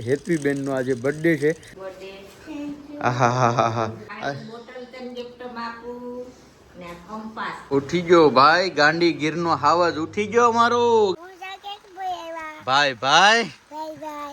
હેતવી બેનનો આજે બર્થડે છે. બર્થડે આહા હા હા હા. આ બોટલ તને ગિફ્ટ આપું ને કંપાસ. ઉઠી ગયો ભાઈ ગાંડી ગીરનો હાવજ. ઉઠી ગયો મારો. ભાઈ ભાઈ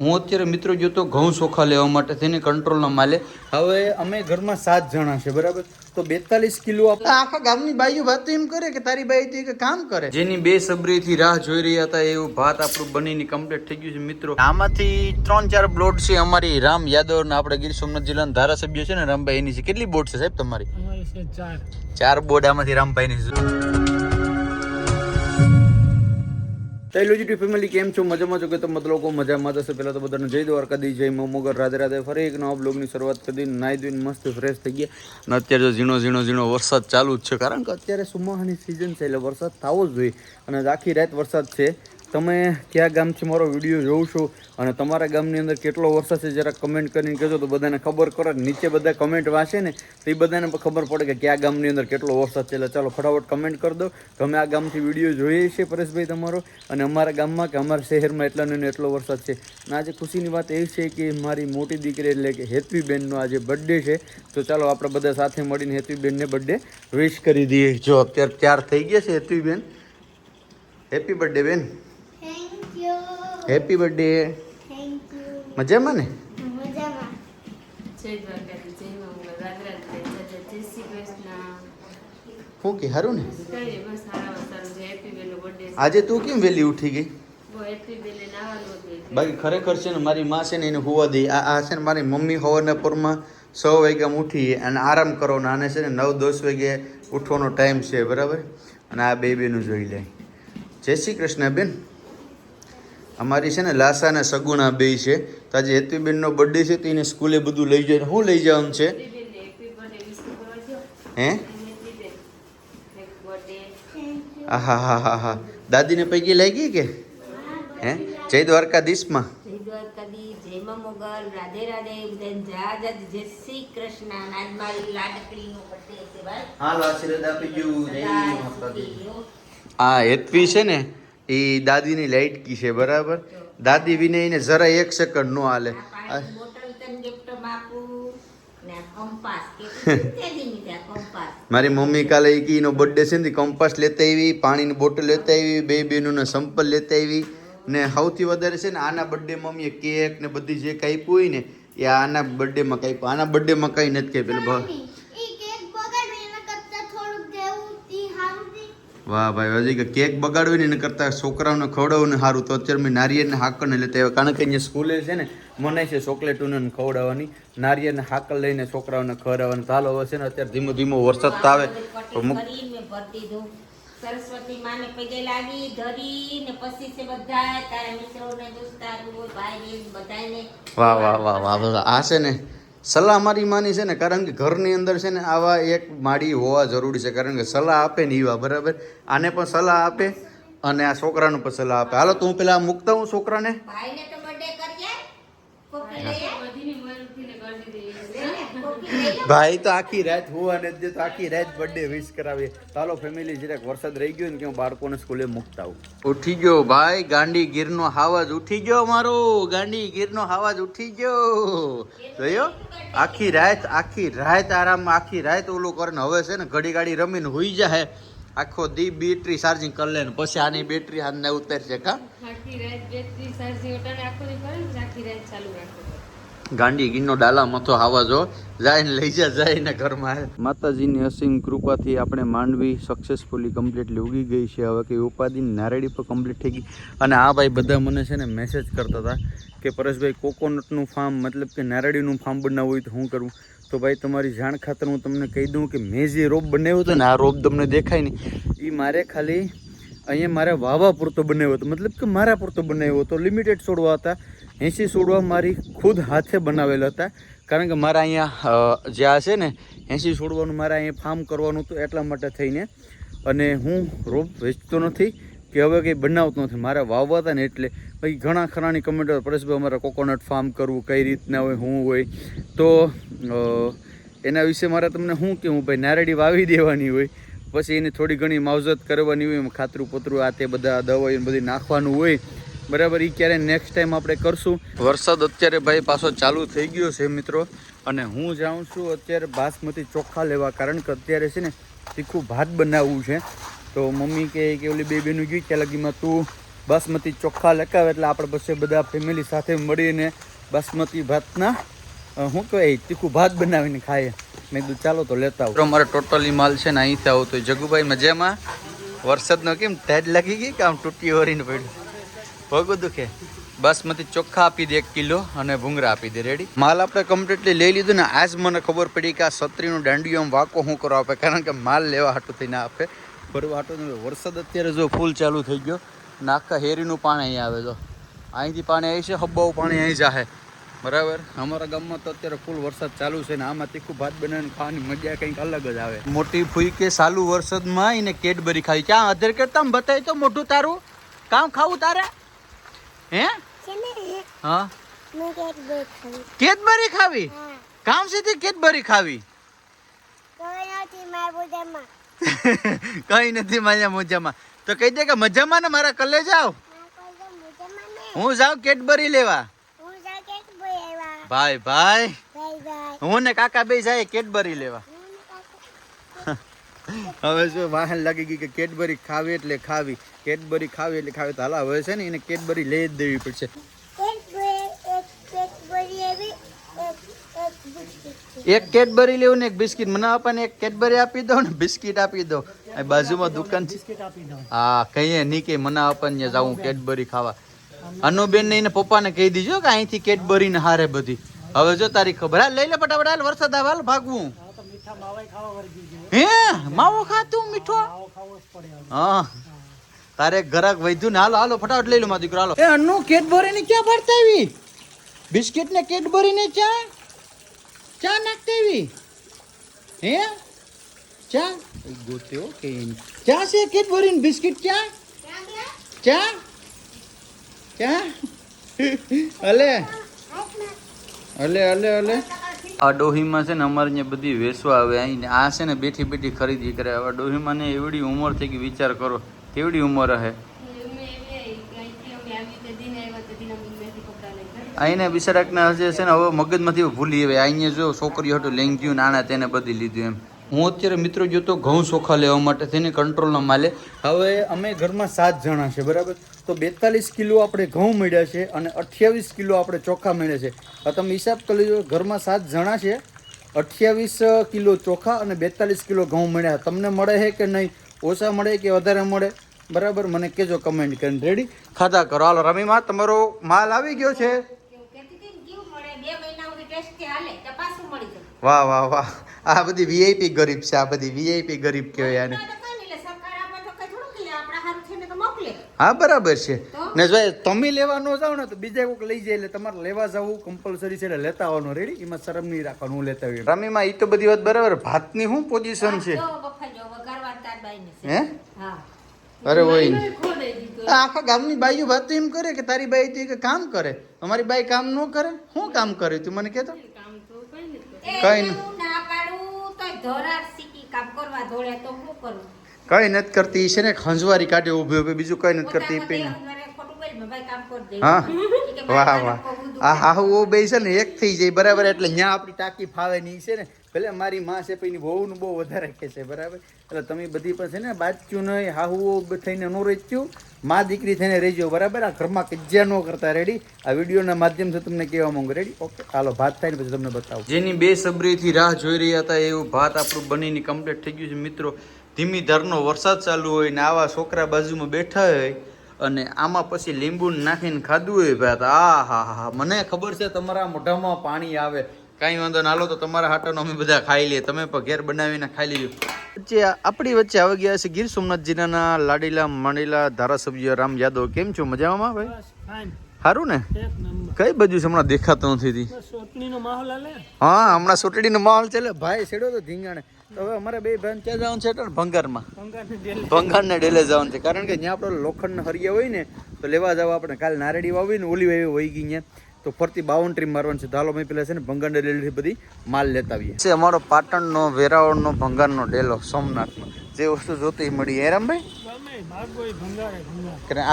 હું અત્યારે મિત્રો જોતો ઘઉં ચોખા લેવા માટે થઈને કંટ્રોલના માલે. હવે અમે ઘરમાં સાત જણા છે બરાબર? તો બેતાલીસ કિલો આપ- આખા ગામની બાઈઓ ભાત એમ કરે કે તારી બાઈ તો એક કામ કરે. જેની બે સબરીથી રાહ જોઈ રહ્યા હતા એવું ભાત આપણું બનીને કમ્પ્લીટ થઈ ગયું છે મિત્રો. આમાંથી ત્રણ ચાર બ્લોડ છે અમારી રામ યાદવ ને આપણે ગીર સોમનાથ જિલ્લાના ધારાસભ્ય છે ને રામભાઈ એની છે. કેટલી બોટ છે સાહેબ તમારી? ચાર. બોર્ડ આમાંથી રામભાઈની છે. યુટ્યુબ ફેમિલી કેમ છો? મજામાં છો કે તમે લોકો મજામાં જશે પહેલાં તો બધાને જય દ્વારકાધી જય મોમોગર રાધે રાધે. ફરી એક નવા બ્લોગની શરૂઆત કરી દીધી નાહી ધોઈને મસ્ત ફ્રેશ થઈ ગયા. અને અત્યારે ઝીણો ઝીણો ઝીણો વરસાદ ચાલુ જ છે. કારણ કે અત્યારે સુમાહાની સિઝન છે એટલે વરસાદ થવો જ જોઈએ. અને આખી રાત વરસાદ છે. તમે કયા ગામથી મારો વીડિયો જોઉં છો અને તમારા ગામની અંદર કેટલો વરસાદ છે જરા કમેન્ટ કરીને કહેજો તો બધાને ખબર કરે નીચે બધા કમેન્ટ વાંચે ને તો એ બધાને પણ ખબર પડે કે કયા ગામની અંદર કેટલો વરસાદ છે એટલે ચાલો ફટાફટ કમેન્ટ કરી દો. અમે આ ગામથી વીડિયો જોઈએ છીએ પરેશભાઈ તમારો અને અમારા ગામમાં કે અમારા શહેરમાં એટલા ને એટલો વરસાદ છે. અને આજે ખુશીની વાત એ છે કે મારી મોટી દીકરી એટલે કે હેતવીબેનનો આજે બર્થડે છે. તો ચાલો આપણે બધા સાથે મળીને હેતવીબેનને બર્થડે વિશ કરી દઈએ. જો અત્યારે ત્યાર થઈ ગયા છે હેતવીબેન. હેપી બર્થડે બેન. હેપી બર્થડે થેન્ક યુ મજામાં ને? હું કે સારું ને? આજે તું કેમ વહેલી ઉઠી ગઈ. બાકી ખરેખર છે ને મારી માં છે ને એને હોવા દે. આ આ છે ને મારી મમ્મી સવારના પરમાં છ વાગ્યા ઉઠી અને આરામ કરો ને આને છે ને નવ દસ વાગે ઉઠવાનો ટાઈમ છે બરાબર? અને આ બે બેનું જોઈ લે. જય શ્રી કૃષ્ણ બેન. અમારી છે ને લાસા અને સગુણા બે છે. તો આજે હેતુબેનનો બર્થડે છે તો એને સ્કૂલે બધું લઈ જાય. હું લઈ જવાનું છે. હે? હા? હા હા હા દાદીને પૈકી લાગી કે હે જય દ્વારકાધીશમાં. આ હેતવી છે ને એ દાદીની લાઈટકી છે બરાબર? દાદી વિનયને જરા એક સેકન્ડ નો હાલે. મારી મમ્મી કાલે કીનો બર્થડે છે ને કંપાસ લેતા આવી પાણીની બોટલ લેતા આવી બે બેનોને સંપલ લેતા આવી ને સૌથી વધારે છે ને આના બર્થડે મમ્મીએ કેક ને બધી જે કાંઈ હોય ને એ આના બર્થડેમાં કાંઈ આના બર્થડેમાં કાંઈ નથી કાંઈ પેલું ભ- ઈ કેક બગાડવી એના કરતા થોડુંક દેવું ઈ હારું દી વાહ ભાઈ હજી કે કેક બગાડવી ને કરતાં છોકરાઓને ખવડાવવું ને સારું તો અત્યારે મેં નારિયેળને હાકર ને લેતા આવ્યા કારણ કે અહીંયા સ્કૂલે છે ને મનાય છે ચોકલેટોને ને ખવડાવવાની. નારિયેળને હાકર લઈને છોકરાઓને ખવડાવવાની. ચાલો હવે છે ને અત્યારે ધીમો ધીમો વરસાદ આવે. તો સરસ્વતી માને પગે લાગી ધરી ને પછી છે બધા તારા મિત્રોને દોસ્તારો ભાઈ બધાને વાહ વાહ વાહ વાહ વાહ. આ છે ને સલાહ મારી માની છે ને, કારણ કે ઘરની અંદર છે ને, આવા એક માળી હોવા જરૂરી છે, કારણ કે સલાહ આપે ને એવા બરાબર? આને પણ સલાહ આપે અને આ છોકરાનું પણ સલાહ આપે. હાલો, તો હું પેલા મૂકતા હું છોકરાને ભાઈને તો બર્થડે કરીએ કોફી લઈએ લે ને, કોફી લઈએ ભાઈ તો આખી રાત હોવા અને દે તો આખી રાત બર્થડે વિશ કરાવીએ. ચાલો ફેમિલી જરાક વરસાદ રહી ગયો ને કે હું બાળકોને સ્કૂલે મૂકતા આવું. ઉઠી ગયો ભાઈ ગાંડી ગીરનો હાવાજ ઉઠી ગયો મારો. ગાંડી ગીરનો હાવાજ ઉઠી ગયો. જોયો? આખી રાત આખી રાત આરામ આખી રાત ઓલું કરે હવે છે ને ઘડી ગાડી રમીને હોઈ જાય. આખો દી બેટરી ચાર્જિંગ કરી લે ને પછી આની બેટરી હાથને ઉતરશે કા આખી રાત બેટરી ચાર્જિંગ આખો દી કરે ને આખી રાત ચાલુ રાખો. ગાંડી ગીરનો ડાલા મથો આવા જો. જાય લઈ જા જાય ને ઘરમાં માતાજીની અસીમ કૃપાથી આપણે માંડવી સક્સેસફુલી કમ્પ્લીટલી ઉગી ગઈ છે. હવે કે ઉપાધિ નારેડી પર કમ્પ્લીટ થઈ ગઈ. અને આ ભાઈ બધા મને છે ને મેસેજ કરતા હતા કે પરેશભાઈ કોકોનટનું ફાર્મ મતલબ કે નારેડીનું ફાર્મ બનાવવું હોય તો શું કરવું તો ભાઈ, તમારી જાણ ખાતર હું તમને કહી દઉં કે મેં જે રોપ બનાવ્યો હતો ને, આ રોપ તમને દેખાય નહીં. એ મારે ખાલી અહીંયા મારે વાવા પૂરતો બનાવ્યો હતો. મતલબ કે મારા પૂરતો બનાવ્યો હતો. લિમિટેડ છોડવા હતા. એંસી છોડવા મારી ખુદ હાથે બનાવેલા હતા. કારણ કે મારા અહીંયા જે આ છે ને એંસી છોડવાનું મારે અહીંયા ફાર્મ કરવાનું હતું એટલા માટે થઈને. અને હું રોપ વેચતો નથી, કે હવે કંઈ બનાવતો નથી. મારે વાવવા હતા ને એટલે પછી ઘણા ખરાની કમેન્ટો પરેશભાઈ, અમારે કોકોનટ ફાર્મ કરવું, કઈ રીતના હોય શું હોય. તો એના વિશે મારે તમને શું કહેવું? ભાઈ, નારેડી વાવી દેવાની હોય, પછી એની થોડી ઘણી માવજત કરવાની હોય ખાતરું પતરું આ તે બધા દવાઈ બધી નાખવાનું હોય બરાબર એ ક્યારે નેક્સ્ટ ટાઈમ આપણે કરશું. વરસાદ અત્યારે ભાઈ પાછો ચાલુ થઈ ગયો છે મિત્રો. અને હું જાઉં છું અત્યારે બાસમતી ચોખ્ખા લેવા, કારણ કે અત્યારે છે ને તીખું ભાત બનાવવું છે. તો મમ્મી કહે કે ઓલી બેબીનું ગયું કે લગીમાં તું બાસમતી ચોખ્ખા લખાવે એટલે આપણે પછી બધા ફેમિલી સાથે મળીને બાસમતી ભાતના શું કહેવાય, તીખું ભાત બનાવીને ખાઈએ. મેં કીધું, ચાલો તો લેતા આવું. અમારે ટોટલી માલ છે ને અહીંથી આવતો જગુભાઈ, મજામાં? વરસાદનો કેમ ટેડ લાગી ગઈ કે આમ તૂટી વરીને પડ્યું? પગ દુખે. બાસમતી ચોખ્ખા આપી દે એક કિલો અને ભૂંગરા આપી દે. રેડી માલ આપણે કમ્પ્લીટલી લઈ લીધું ને આજ મને ખબર પડી કે આ સત્રીનું દાંડિયું આમ વાકો શું કરવા આપે? કારણ કે માલ લેવા હાટું થઈને આપે. ફરવા હાટું. વરસાદ અત્યારે જો ફૂલ ચાલુ થઈ ગયો. ને આખા હેરીનું પાણી અહીં આવે તો અહીંથી પાણી આવી છે હબ્બાવું પાણી અહીં જાહે. બરાબર? અમારા ગામમાં તો અત્યારે ફૂલ વરસાદ ચાલુ છે ને આમાં તીખું ભાત બનાવીને ખાવાની મજા કંઈક અલગ જ આવે. મોટી ફૂઈ કે સાલું વરસાદમાં એને કેડબરી ખાવી ક્યાં અધર કરતા બતાવી તો મોઢું તારું? કામ ખાવું તારે? હે? હા? મેં ખાવી? કામ સીધી કેદબરી ખાવી? કોઈ નથી મારા મોજામાં. તો કહી દે કે મજામાં ને મારા કલે જાઓ? હું જાઉં કેટબરી લેવા. ભાઈ ભાઈ. હું ને કાકા બે જાય કેટબરી લેવા. હવે જો વાહન લાગી ગઈ કે કેડબરી ખાવી એટલે ખાવી. કેડબરી ખાવી એટલે ખાવી. તો હાલ હવે છે ને એને કેડબરી લઈ જ દેવી પડશે. એક કેડબરી લેવું ને એક બિસ્કિટ. મને આપણને એક કેડબરી આપી દો ને બિસ્કિટ આપી દો. આ બાજુમાં દુકાન છે. હા કહીએ નહીં કે મને આપણને જાઉં કેડબરી ખાવા. અનુબેન ને એને પપ્પાને કહી દીજો કે અહીંથી કેડબરી ને હારે બધી. હવે જો તારી ખબર. હા લઈ લે ફટાફટ. હાલ વરસાદ આવે. હાલ ભાગવું. હે? માવો ખાતું મીઠો? હા. તારે ઘરાક વૈધું ને હાલો હાલો ફટાફટ લઈ લો મારો દીકરો હાલો. એ અન્નુ કેડબરી ને ક્યાં ભરતા આવી? બિસ્કિટ ને કેડબરી ને ચા? ચા નાખતા આવી? હે? ચા? ગોત્યો કે ચા છે કેડબરી ને બિસ્કિટ ચા? ચા? ચા? અલે અલે અલે અલે આ ડોહીમાં છે ને અમારે અહીંયા બધી વેસવા આવે અહીં આ છે ને બેઠી બેઠી ખરીદી કરે. હવે ડોહીમાં ને એવડી ઉંમર થઈ ગઈ, વિચાર કરો, કેવડી ઉંમર હે? અહીંને બિસરાકના હશે છે ને હવે મગજમાંથી ભૂલી આવે અહીંયા જો છોકરીઓ હતું લઈ ગયું નાના તેને બધી લીધું એમ. હું અત્યારે મિત્રો જોતો ઘઉં ચોખા લેવા માટે, તેને કંટ્રોલના માલે. હવે અમે ઘરમાં સાત જણા છે, બરાબર? તો બેતાલીસ કિલો આપણે ઘઉં મળ્યા છે અને અઠ્યાવીસ કિલો આપણે ચોખા મળ્યા છે. હવે તમે હિસાબ કરી લેજો ઘરમાં સાત જણા છે. અઠ્યાવીસ કિલો ચોખા અને બેતાલીસ કિલો ઘઉં મળ્યા. તમને મળે છે કે નહીં? ઓછા મળે કે વધારે મળે? બરાબર? મને કહેજો કમેન્ટ કરીને. રેડી ખાતા કરો. હાલો, રમીમાં તમારો માલ આવી ગયો છે. વાહ વાહ વાહ. આ બધી વીઆઈપી ગરીબ છે. આ બધી વીઆઈપી ગરીબ કહેવાય આને તો કઈ નહીં, એટલે સરકાર આપે તો કઈ થોડુંક લે, આપણા હારું થઈને તો મોકલે. હા બરાબર છે. ને જો તમે લેવા ન જાઓ ને તો બીજા કોઈક લઈ જાય એટલે તમારે લેવા જવું કમ્પલસરી છે એટલે લેતા આવવાનું. રેડી એમાં શરમ નહીં રાખવાનું હું લેતા આવી રમીમાં એ તો બધી વાત બરાબર. ભાતની શું પોઝિશન છે. હે? અરે હોય આખા ગામની બાઈઓ વાત તો એમ કરે કે તારી બાઈ તો કે કામ કરે. અમારી બાઈ કામ ન કરે? શું કામ કરે તું મને કહેતો? કઈ નહીં. કઈ નથી કરતી છે ને ખંજવારી કાઢે ઊભી ઊભી બીજું કઈ નથી કરતી પીને. હા? વાહ વાહ. આ હાહુ ઓ બે છે ને એક થઈ જાય બરાબર એટલે ત્યાં આપણી ટાંકી ફાવે નહીં છે ને. ભલે મારી માં છે પછી બહુ બહુ વધારે કે છે બરાબર. એટલે તમે બધી પણ છે ને બાચ્યું નહીં હાહુઓ થઈને નો રેચ્યું માં દીકરી થઈને રહેજો બરાબર. આ ઘરમાં કજ્યા ન કરતા રેડી આ વિડીયોના માધ્યમથી તમને કહેવા માંગુ રેડી ઓકે હાલો ભાત થાય ને પછી તમને બતાવું. જેની બે સબરીથી રાહ જોઈ રહ્યા હતા એવું ભાત આપણું બનીને કમ્પ્લીટ થઈ ગયું છે. મિત્રો ધીમી ધારનો વરસાદ ચાલુ હોય ને આવા છોકરા બાજુમાં બેઠા હોય અને આમાં પછી લીંબુ નાખીને ખાધું હોય ભાઈ આ હા હા મને ખબર છે તમારા મોઢામાં પાણી આવે. કાંઈ વાંધો ના હાલો તો તમારા હાટોનો અમે બધા ખાઈ લઈએ. તમે પણ ઘેર બનાવીને ખાઈ લેજો. વચ્ચે આપણી વચ્ચે આવી ગયા છે ગીર સોમનાથ જિલ્લાના લાડીલા માંડીલા ધારાસભ્ય રામ યાદવ. કેમ છો? મજામાં ભાઈ? સારું ને? કઈ બાજુ છે હમણાં દેખાતો નથી હા હમણાં સુટડીનો માહોલ ચાલે ભાઈ છેડો તો ધીંગાણે. તો હવે અમારે બે ક્યાં જવાનું છે એટલે ભંગારમાં. ભંગારની ભંગારને ડેલે જવાનું છે. કારણ કે ત્યાં આપણે લોખંડના હરિયા હોય ને તો લેવા જવા આપણે કાલે નારેડી વાવી ને ઓલી વાવી વહી ગઈ ત્યાં. તો ફરતી બાઉન્ડ્રી મારવાની છે. હાલો મેં પેલા છે ને ભંગાર ડેલીથી બધી માલ લેતા આવીએ. છે અમારો પાટણનો વેરાવળનો ભંગારનો ડેલો સોમનાથમાં જે વસ્તુ જોતી મળી. હેરામભાઈ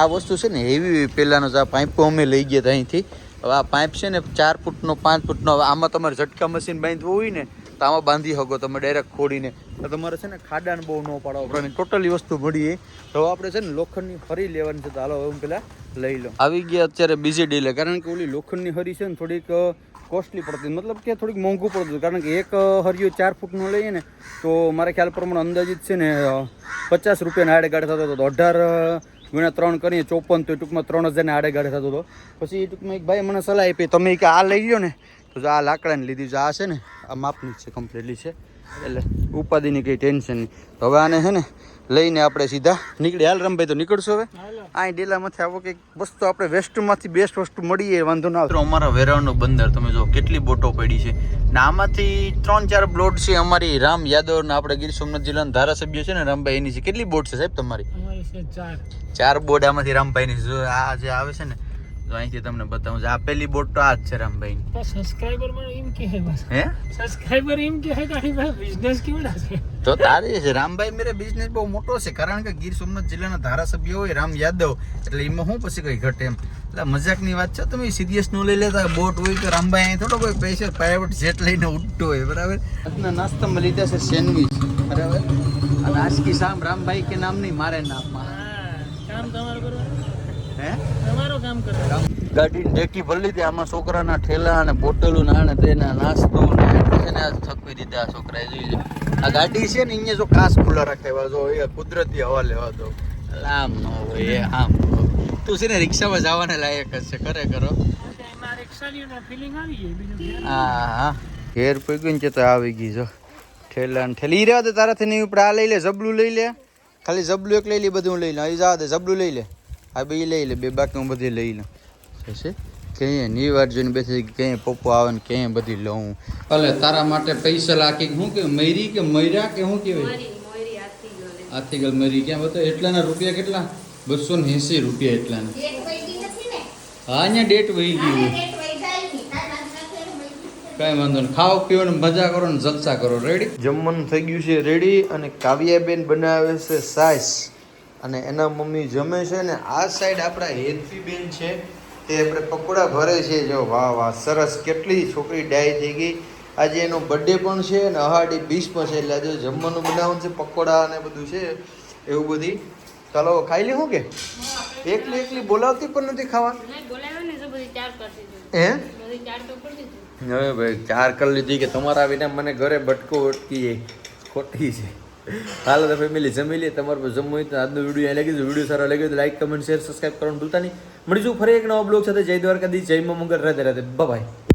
આ વસ્તુ છે ને હેવી પહેલાંનો જે આ પાઇપો અમે લઈ ગયા અહીંથી. હવે આ પાઇપ છે ને ચાર ફૂટનો પાંચ ફૂટનો હવે આમાં તમારે ઝટકા મશીન બાંધવું હોય ને તો આમાં બાંધી શકો તમે ડાયરેક્ટ ખોડીને. તો તમારે છે ને ખાડાને બહુ ન પાડવા પડે. ટોટલી વસ્તુ મળી તો આપણે છે ને લોખંડની ફરી લેવાની છે. તો હાલો હું પેલા લઈ લો આવી ગયા અત્યારે બીજી ડીલે કારણ કે ઓલી લોખંડની હરી છે ને થોડીક કોસ્ટલી પડતી. મતલબ કે થોડીક મોંઘું પડતું કારણ કે એક હરિયો ચાર ફૂટનો લઈએ ને તો મારા ખ્યાલ પ્રમાણે અંદાજિત છે ને પચાસ રૂપિયાના આડે ગાડે થતો હતો. તો અઢાર ગુણ્યા ત્રણ કરીએ ચોપન તો એ ટૂંકમાં ત્રણ હજારને આડે ગાડે થતો હતો. પછી એ ટૂંકમાં એક ભાઈ મને સલાહ આપી. તમે કે આ લઈ લો ને તો જો આ લાકડાની લીધી છે આ છે ને આ માપની છે કમ્પ્લીટલી છે. એટલે ઉપાધિની કંઈ ટેન્શન નહીં. હવે આને છે ને લઈને આપણે સીધા નીકળી. હાલ રમભાઈ તો નીકળશો હવે? આ ડેલામાંથી આવો કંઈક વસ્તુ આપણે વેસ્ટમાંથી બેસ્ટ વસ્તુ મળીએ વાંધો ના આવે. અમારા વેરાવળનો બંદર તમે જો કેટલી બોટો પડી છે. ને આમાંથી ત્રણ ચાર બોટ છે અમારી રામ યાદવ ને આપણે ગીર સોમનાથ જિલ્લાના ધારાસભ્ય છે ને રામભાઈ એની છે. કેટલી બોટ છે સાહેબ તમારી? ચાર. બોટ આમાંથી રામભાઈની જો આ જે આવે છે ને જો અહીંથી તમને બતાવું છું. આ પહેલી બોટ તો આ જ છે રામભાઈ સબસ્ક્રાઇબરમાં એમ કે હે બસ. હે? સબસ્ક્રાઇબર એમ કે હે કે બિઝનેસ કેવડા છે? તો તારી છે. રામભાઈ મેરે બિઝનેસ બહુ મોટો છે. કારણ કે ગીર સોમનાથ જિલ્લાના ધારાસભ્ય હોય રામ યાદવ. એટલે એમાં શું પછી કઈ ઘટે એમ. એટલે મજાકની વાત છે તમે સિરિયસ નો લઈ લેતા બોટ હોય તો રામભાઈ અહીં થોડો કોઈ પૈસા પ્રાઇવેટ જેટ લઈને ઉડતો હોય બરાબર? આજના નાસ્તામાં લીધા છે સેન્ડવિચ બરાબર? અને આજકી સામ રામભાઈ કે નામ નહીં મારે નામ કામ તમારું કરવાનું હે તમારું કામ કરો ગાડીની ડેકી ભરી લીધી. આમાં છોકરાના ઠેલા અને બોટલો ના ને તેના નાસ્તો ને છે ને થકવી દીધા આ છોકરાએ, જોઈ લે આ ગાડી છે ને, અહીંયા જો કાચ ખુલ્લા રાખેવા જો એ કુદરતી હવા લેવા દો. આમ ન હોય, એ આમ તું છે ને, રિક્ષામાં જવાને લાયક જ છે કરો બીજું હા હા. ઘેર પગ્યું ને તો આવી ગઈ, જો. ઠેલા ને તારાથી નહીં ઉપડે. આ લઈ લે જબલું લઈ લે. ખાલી જબલું એક લઈ લે બધું લઈ લે. અહીં દે જબલું લઈ લે. આ બે લઈ લે બે બાકી હું બધી લઈ લઉં છે? ક્યાંયની વાર જોઈને બેસી ક્યાંય પપ્પો આવે ને ક્યાંય બધી લઉં. ભલે તારા માટે પૈસા લાખી શું કે મૈરી કે મૈરા કે શું કહેવાય? આથી ગલ મરી ક્યાં બતો એટલાના રૂપિયા કેટલા? બસો ને એંસી રૂપિયા એટલાના. હા અહીંયા ડેટ વહી ગઈ. કઈ વાંધો નહીં. ખાઓ પીવો ને મજા કરો ને જલસા કરો. રેડી જમવાનું થઈ ગયું છે રેડી અને કાવ્યાબેન બનાવે છે સાઈસ. અને એના મમ્મી જમે છે ને આ સાઈડ આપણા હેતવીબેન છે તે આપણે પકોડા ભરે છે. જો વાહ વાહ સરસ. કેટલી છોકરી ડાય થઈ ગઈ. આજે એનો બર્થડે પણ છે અને અહાડી બીસ પણ છે એટલે આજે જમવાનું બનાવવાનું છે પકોડા અને બધું છે એવું બધી. ચાલો ખાઈ લે શું કે? એકલી એકલી બોલાવતી પણ નથી ખાવા? હે? હવે ભાઈ ચાર કરી લીધી કે તમારા વિના મને ઘરે બટકો અટકી જાય ખોટી છે. હાલો તો ફેમિલી જમી લઈએ. તમારે જમવું હોય તો આજનો વીડિયો લાગી તો વીડિયો સારો લાગ્યો તો લાઈક કમેન્ટ શેર સબસ્ક્રાઈબ કરવાનું ભૂલતા નહીં. મળીશું ફરી એક નવા બ્લોગ સાથે. જય દ્વારકાધી જય મંગલ. રાધે રાધે. બાય